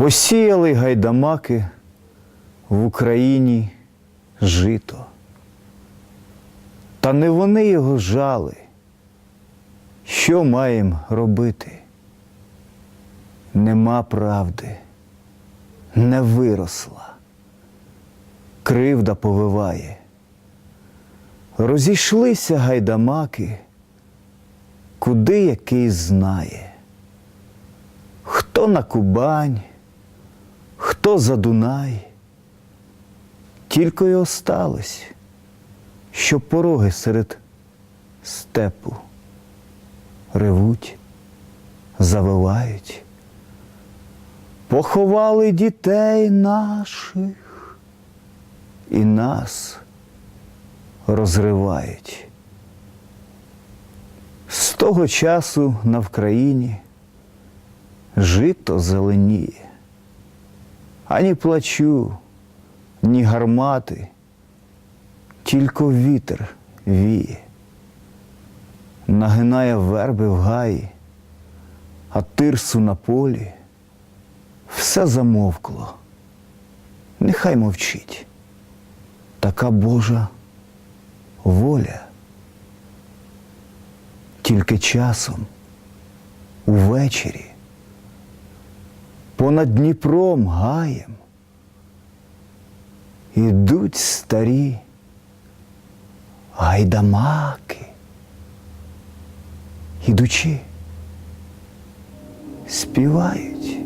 Посіяли гайдамаки в Україні жито. Та не вони його жали. Що маєм робити? Нема правди, не виросла, кривда повиває. Розійшлися гайдамаки, куди який знає. Хто на Кубань, хто за Дунай. Тільки й осталось, що пороги серед степу ревуть, завивають. Поховали дітей наших і нас розривають. З того часу на Вкраїні жито зеленіє, ані плачу, ні гармати, тільки вітер віє, нагинає верби в гаї, а тирсу на полі все замовкло. Нехай мовчить. Така Божа воля. Тільки часом, увечері, понад Дніпром гаєм ідуть старі гайдамаки. Ідучи, співають.